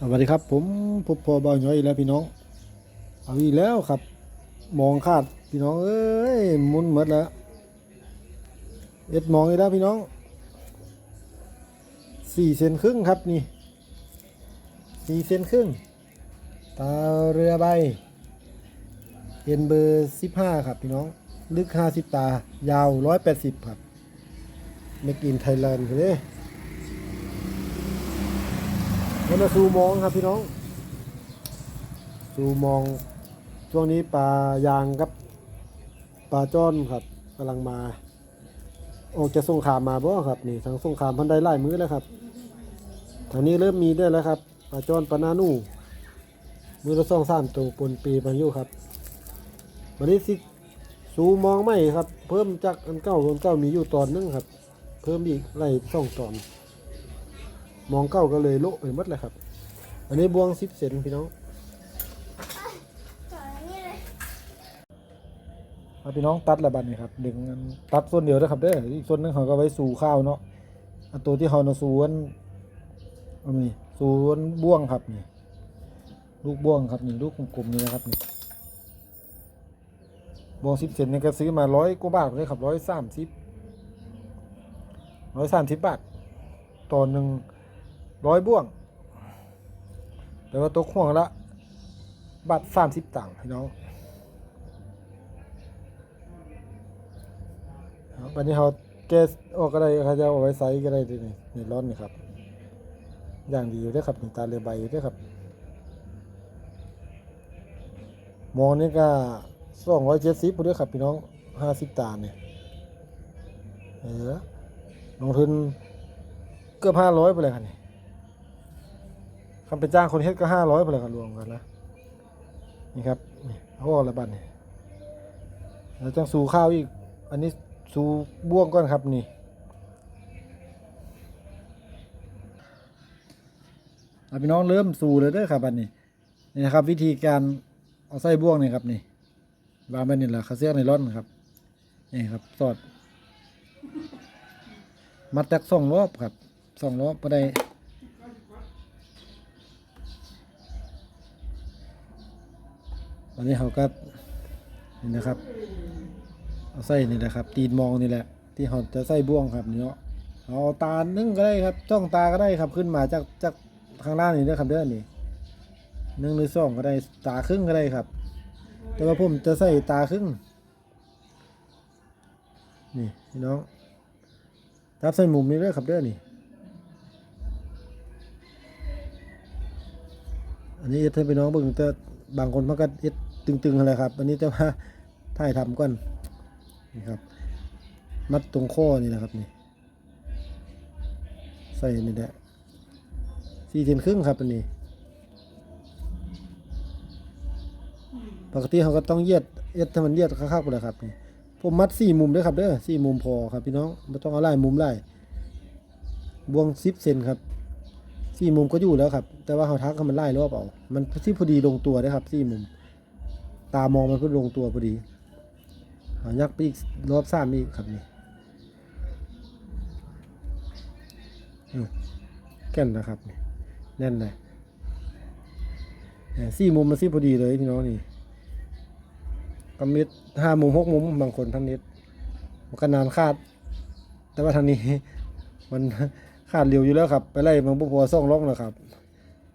สวัสดีครับ ผมพบพอบาวน้อยแล้วพี่น้องเอาอีกแล้วครับ มองคาดพี่น้องเอ้ยมุนหมดแล้วเอ็ดมองอีกแล้วพี่น้องสี่เซนครึ่งครับนี่สี่เซนครึ่งตาเรือใบเอ็นเบอร์สิบห้าครับพี่น้อง ลึกห้าสิบตา ยาวร้อยแปดสิบครับเมกินไทยแลนด์เลย มันมาซูมองครับพี่น้องซูมองช่วงนี้ปลายางกับปลาจ้อนครับกำลังมา ออกจะส่งขามมาบ่ครับนี่ทางส่งขามพันไดไล่มือแล้วครับทางนี้เริ่มมีได้แล้วครับปลาจ้อนปลาหนานูมือละสองสามตัวปนปีบาอยู่ครับวันนี้สิซูมองไม่ครับ เพิ่มจากอันเก้าอันเก้ามีอยู่ตอนนึงครับ เพิ่มอีกไล่สองตอน มองเก้าก็เลยโละไปหมดเลยครับ อันนี้บวงสิบเซนพี่น้องเอาพี่น้องตัดละบัดนี่ครับดึงตัดส่วนเดียวนะครับเด้ออีกส่วนหนึงเขาก็ไว้สู่ข้าวเนาะอันตัวที่เขาเนาะสู่อันอันนี้สู่อันบ่วงครับนี่ลูกบ่วงครับนี่ลูกกลมๆนี่นะครับนี่บ่วงสิบเซนนี่ก็ซื้อมาร้อยกว่าบาทเลยครับร้อยสามสิบร้อยสามสิบบาทต่อหนึ่ง ร้อยบ่วงแต่ว่าตกห่วงละบัตรสามสิบตังค์พี่น้องครับวันนี้เขาแก้ออกก็ได้เขาจะเอาไว้ไซส์ก็ได้ทีนี่นี่ร้อนนี่ครับ อย่างดีอยู่ด้วยครับนี่ตาเรือใบอยู่ด้วยครับมองนี่ก็สองร้อยเจ็ดสิบด้วยครับพี่น้องห้าสิบตาเนี่ยเออลงทุนเกือบห้าร้อยไปเลยครับนี่ คำไปจ้างคนเฮ็ดก็ห้าร้อยไปเลยกันรวมกันนะนี่ครับนี่เขาบอกละบัตนี่เราต้องสูข้าวอีก อันนี้สูบ่วงก่อนครับนี่เอาพี่น้องเริ่มสูเลยเด้อครับบัดนี้นี่นะครับ วิธีการเอาไส้บ่วงนี่ครับนี่วางไปนี่แหละคาเซียในร่อนครับนี่ครับสอดมัดจากสองรอบครับสองรอบก็ได้ วันนี้เขาก็นี่นะครับ เอาใส่นี่แหละครับ ตีนมองนี่แหละ ที่เขาจะใส่บ่วงครับนี่เนาะเอาตานึ่งก็ได้ครับจ้องตาก็ได้ครับขึ้นมาจากจากข้างล่างนี่นะครับเด้อนี่หนึ่งหรือสองก็ได้ตาครึ่งก็ได้ครับ แต่ว่าผมจะใส่ตาครึ่งนี่พี่น้องจับใส่มุมนี้ด้วยครับเด้อนี่อันนี้เอ็ดให้พี่น้องเบิ่งแต่บางคนมันก็เอ็ด ตึงๆอะไรครับ อันนี้จะมาถ่ายทำก่อนนี่ครับ มัดตรงข้อนี่นะครับนี่ ใส่นี่แหละสี่เซนครึ่งครับอันนี้ ปกติเขาก็ต้องเยียดเอ็ดให้มันเยียดข้างๆไปเลยครับนี่ผมมัดสี่มุมด้วยครับเด้อสี่มุมพอครับพี่น้องไม่ต้องเอาไล่มุมไล่บวงสิบเซนครับสี่มุมก็อยู่แล้วครับ แต่ว่าเขาทักให้มันไล่รอบเอา มันที่พอดีลงตัวได้ครับสี่มุม ตามองมันก็ลงตัวพอดีเอายักไปอีกรอบสามอีกครับนี่อืมแก่นนะครับนี่แน่นเลยเนี่ยสี่มุมมันสี่พอดีเลยพี่น้องนี่กำมิดห้ามุมหกมุมบางคนทั้งนิดมันก็นานคาด แต่ว่าทางนี้ มันขาดเร็วอยู่แล้วครับ ไปไล่มังบุพอซ่องล่องแล้วครับ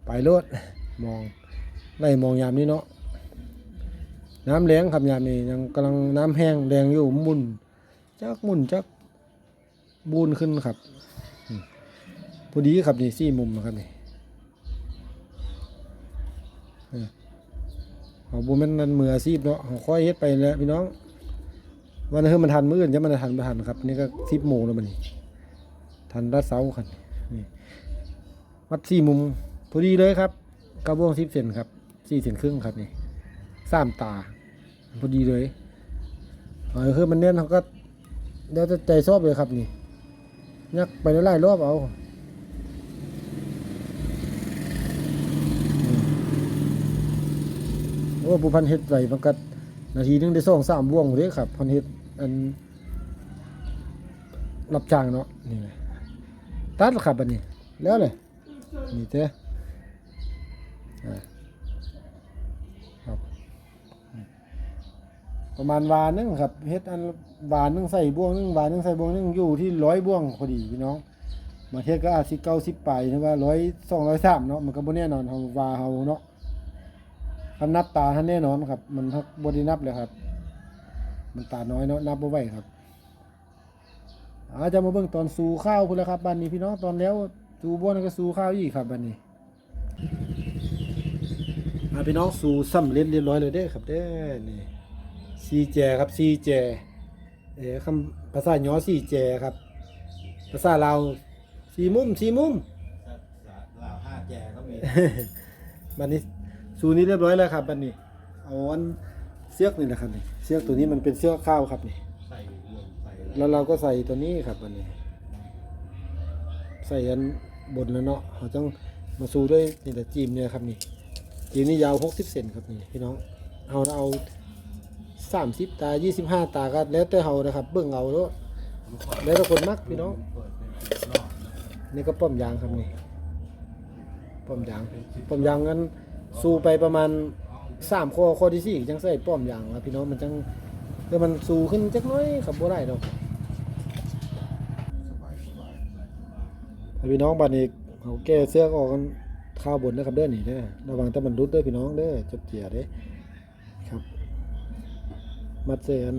ไปรถมองไล่มองยามนี้เนาะ น้ำแรงครับยามนี้ยังกำลังน้ำแห้งแรงอยู่มุนจักมุนจักบูนขึ้นครับพอดีครับนี่สี่มุมนะครับนี่เอาบุญมันนันมืออาชีพเนาะเอาค่อยเฮ็ดไปแล้วพี่น้องวันนี้มันทันมื้ออื่นจะมันทันไม่ทันครับ นี่ก็สิบโมงแล้วมันนี่ทันรัดเสาครับนี่วัดสี่มุมพอดีเลยครับกระบวงสิบเซนครับสี่เซนครึ่งครับนี่ สามตา พอดีเลยเออคือมันเน้นเขาก็เดี๋ยวจะใจชอบเลยครับนี่ยักไปไล่รอบเอาโอ้ผู้พันเฮ็ดไหวมันก็นาทีหนึงได้สองสามบ่วงเลยครับ พันเฮ็ดอันรับจ้างเนาะนี่ตัดครับอันนี้แล้วเลยนี่เจ้ อ่าครับ ประมาณวานึงครับเฮ็ดอันวานึงใส่บ่วงนึงวานึงใส่บ่วงนึงอยู่ที่ร้อยบ่วงพอดีพี่น้องบางเทศก็อาจสิเก้าสิบไปหรือว่าร้อยสองร้อยสามเนาะมันก็บ่แน่นอนเฮาวาเฮาเนาะคำนับตาท่านแน่นอนครับ มันฮักบ่ได้นับเลยครับ มันตาน้อยเนาะนับบ่ไหวครับอาจะมาเบิ่งตอนสู่ข้าวพุ่นแล้วครับบ้านนี้พี่น้องตอนแล้วสู่บ่นั่นก็สู่ข้าวอีกครับบ้านนี้อ่าพี่น้องสู่สำเร็จเรียบร้อยเลยเด้ครับเด้นี่ ซีแจครับซีแจเออคำภาษาหยอซีแจครับ ภาษาลาวสีมุมสีมุมลาวห้าแจก็มีบันนี้สูนี้เรียบร้อยแล้วครับบันนี้เอาอันเสือกนี่นะครับนี่เสือกตัวนี้มันเป็นเสือกข้าวครับนี่ใส่รวมใส่แล้วเราก็ใส่ตัวนี้ครับบันนี้ ใส่อันบนแล้วเนาะเราต้องมาสูด้วยนี่แต่จีมเนี่ยครับนี่จีมนี่ยาว60เซนครับนี่พี่น้องเอาเอา 30ตา25ตาก็แล้วแต่เฮานะครับ เบิ่งเอาแล้วแล้วแต่คนมักพี่น้องนี่ก็ป้อมยางครับนี่ป้อมยางป้อมยางนั้นสู้ไปประมาณสามข้อข้อที่สี่จังใส่ป้อมยางครับพี่น้องมันจังเดี๋ยวมันสู้ขึ้นจักน้อยครับบ่ได้ดอกพี่น้องบัดนี้เขาแก้เสื้อออกกันข้าวบนนะครับเด้อนี่เด้อระวังแต่มันรุดเด้อพี่น้องเด้อจับเจียเด้ครับ มัดเสื้ออัน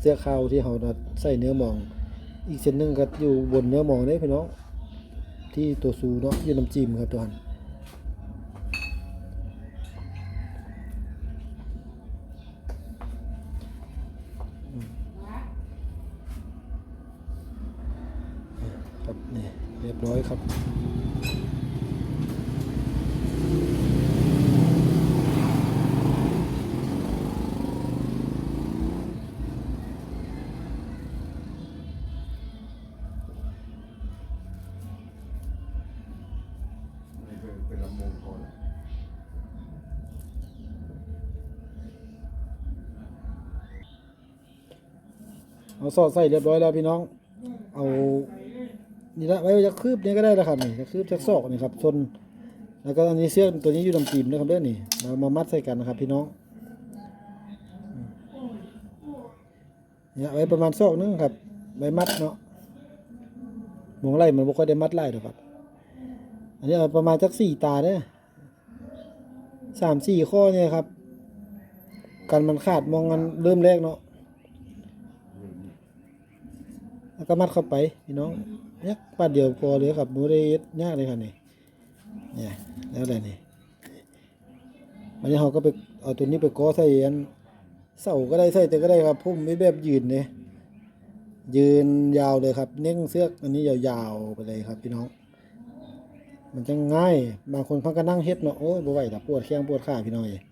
เสื้อข้าวที่เขาใส่เนื้อหมอง อีกเส้นหนึงก็อยู่บนเนื้อหมองเด้พี่น้องที่ตัวซูเนาะอยู่น้ำจิ้มครับตัวหันครับนี่เรียบร้อยครับ เอาซอสใส่เรียบร้อยแล้วพี่น้อง เอานี่ละไว้จะคืบนี้ก็ได้แล้วครับนี่จะคืบจากซอกนี่ครับชนแล้วก็อันนี้เสื้อตัวนี้อยู่ลำจีมนะครับเด้อนี่เรามามัดใส่กันนะครับ พี่น้องเนี่ยไว้ประมาณซอกนึงครับไว้มัดเนาะมองไล่มันบ่ค่อยได้มัดไล่หรอกครับ อันนี้เอาประมาณสักสี่ตาเด้อสามสี่ข้อเนี่ยครับกันมันขาดมองกันเริ่มแรกเนาะ แล้วก็มัดเข้าไปพี่น้องเนี่ยปัดเดียวพอเลยครับบ่ได้เฮ็ดยากเลยครับนี่เนี่ยแล้วอะไรนี่มันนี้เราก็ไปเอาตัวนี้ไปก้อใส่อันเสาก็ได้ใส่แต่ก็ได้ครับพุ่มไม่แบบยืนเนี่ยยืนยาวเลยครับ เน่งเสื้ออันนี้ยาวๆไปเลยครับพี่น้อง มันจะง่าย บางคนเขาก็นั่งเฮ็ดเนาะโอ้ยบ่ไหวดอกปวดแข้งปวดขาพี่น้องเอ้ย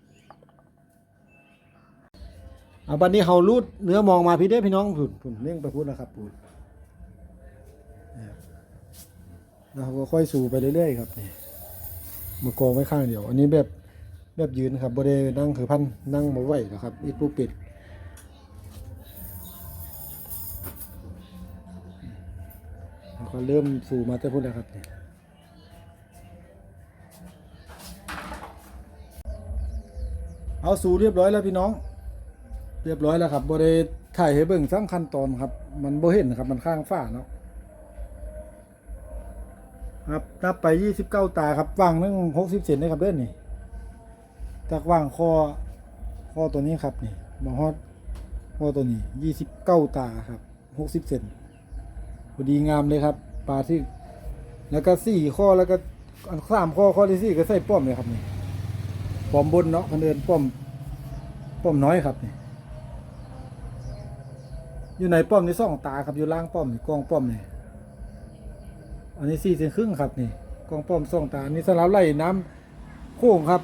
เอาบัดนี้เฮารูดเนื้อมองมาพี่เด้พี่น้องพุ่นพุ่นเน่งไปพุ่นะครับพุ่ นแล้วเราก็ค่อยสู่ไปเรื่อยๆครับนี่มากองไว้ข้างเดียว อันนี้แบบแบบยืนครับบ่ได้นั่งคือพันนั่งบ่ไหวนะครับอีกปูปิดแล้วก็เริ่มสู่มาแต่พุ่นแล้วครับนี่เอาสู่เรียบร้อยแล้วพี่น้อง เรียบร้อยแล้วครับบ่ได้ถ่ายให้เบิ่งซ้ำขั้นตอนครับ มันโบเห็นครับมันข้างฝ้าเนาะ ครับนับไปยี่สิบเก้าตาครับว่างนึงหกสิบเซนนะครับเด้อนนี่จากว่างคอคอตัวนี้ครับนี่มาฮอดคอตัวนี้ยี่สิบเก้าตาครับหกสิบเซนพอดีงามเลยครับปลาที่แล้วก็สี่ข้อแล้วก็สามข้อข้อที่สี่ก็ใส่ป้อมเลยครับนี่ป้อมบนเนาะพันเดินป้อมป้อมน้อยครับนี่อยู่ในป้อมในี่องตาครับอยู่ล่างป้อมนี่กองป้อมนี่ อันนี้สี่เซนครึ่งครับนี่กองป้อมส่องตาอันนี้สลับไล่น้ำโค้งครับ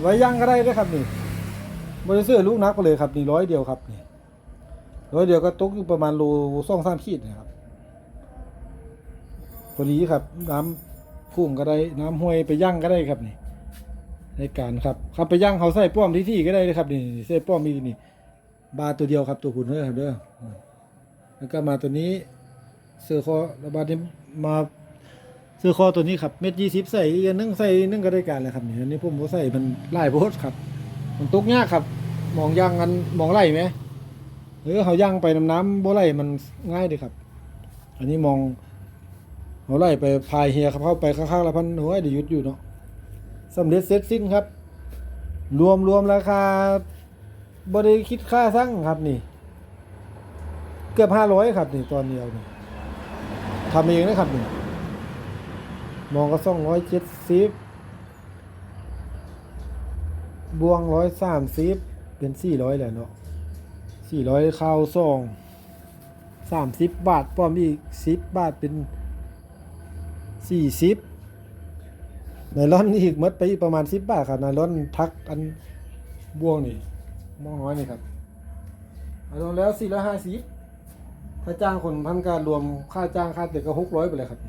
ไว้ย่างก็ได้ด้วยครับนี่บริเสื้อลูกนักไปเลยครับนี่ร้อยเดียวครับนี่ร้อยเดียวก็ตกอยู่ประมาณโลสองสามขีดนะครับพอดีครับ น้ำโค้งก็ได้น้ำห้วยไปย่างก็ได้ครับนี่ในการครับครับไปย่างเขาใส่ป้อมที่ที่ก็ได้เลยครับนี่ใส่ป้อมมีนี่บาตัวเดียวครับตัวคุณเด้อครับเด้อแล้วก็มาตัวนี้ เสือคอระบาดนี้มาซื้อคอตัวนี้ครับเม็ดยี่สิบใส่อีกอันนึงใส่นนึงก็ได้การเลยครับนี่อันนี้ผมบ่ใส่มันไล่โพดครับ มันตุกยากครับ มองย่างกันมองไล่ไหมเออเขาย่างไปน้ำน้ำบ่ไล่มันง่ายดีครับ อันนี้มองเขาไล่ไปพายเฮียเข้าไปข้างๆละพันโอ้ยเดี๋ยวหยุดอยู่เนาะสำเร็จเสร็จสิ้นครับ รวมรวมราคาบ่ได้คิดค่าสั่งครับนี่ เกือบห้าร้อยครับนี่ตอนเดียวนี่ ทำเองนะครับนี่มองก็สองร้อยเจ็ดสิบบวงร้อยสามสิบเป็นสี่ร้อยแหละเนาะสี่ร้อยข้าวซองสามสิบบาทป้อมอีกสิบบาทเป็นสี่สิบไนลอนอีกหมดไปอีกประมาณสิบบาทครับไนลอนทักอันบวงนี่มองน้อยนี่ครับไนลอนแล้วสี่ร้อยห้าสิบ ถ้าจ้างคนพันการรวมค่าจ้างค่าเด็กก็หกร้อยไปเลยครับ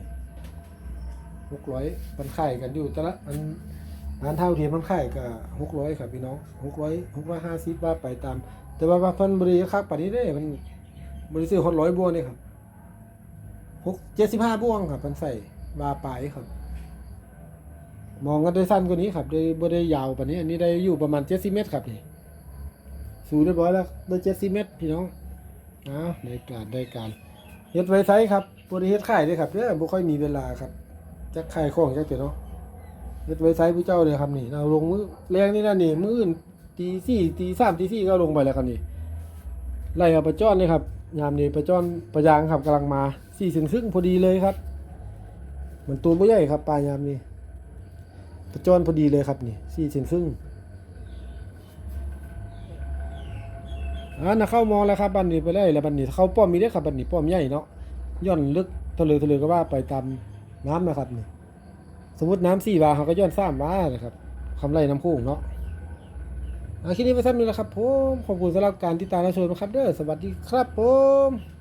หกร้อยมันขายกันอยู่แต่ละอันงานเท่าเทียมมันขายก็หกร้อยครับพี่น้องหกร้อยหกร้อยห้าสิบว่าไปตาม แต่ว่าว่าเพันบริคักป่านนี้ได้มันบริซื้อหกร้อยบวงนี่ครับหกเจ็ดสิบห้าบวงครับมันใส่บาปลายครับ มองกันได้สั้นกว่านี้ครับได้บ่ได้ยาวป่านนี้ อันนี้ได้อยู่ประมาณเจ็ดสิบเมตรครับนี่สูงเรียบร้อยแล้วได้เจ็ดสิบเมตรพี่น้อง อ่าได้การได้การเฮ็ดไว้ไซครับบ่ได้เฮ็ดขายเด้ครับเด้อบ่ค่อยมีเวลาครับจักขายของจักเด้อเนาะเฮ็ดไว้ไซผู้เจ้าเลยครับนี่เอาลงมือแรงนี่นะนี่มื้ออื่นตี4ตี3ตี4ก็ลงไปแล้วครับนี่ไล่เอาปลาจ้อนเลยครับยามนี้ปลาจ้อนปลายางครับกำลังมา4เซนครึ่งพอดีเลยครับมันตัวบ่ใหญ่ครับปลายามนี้ปลาจ้อนพอดีเลยครับนี่4เซนครึ่ง อ่านะเข้ามองแล้วครับบันนี้ไปเลยแล้วบันนี้เข้าป้อมมีได้อครับบันนี้ป้อมใหญ่เนาะย่อนลึกทะเลทะเลก็ว่าไปตามน้ำนะครับนี่สมมติน้ำสี่บาเขาก็ย่อนสามบานะครับคำไรน้ำโค้งเนาะอาคลิปนี้ไปสั้นนี้แหละครับผมขอบคุณสำหรับการติดตามและชมนะครับเด้อสวัสดีครับผม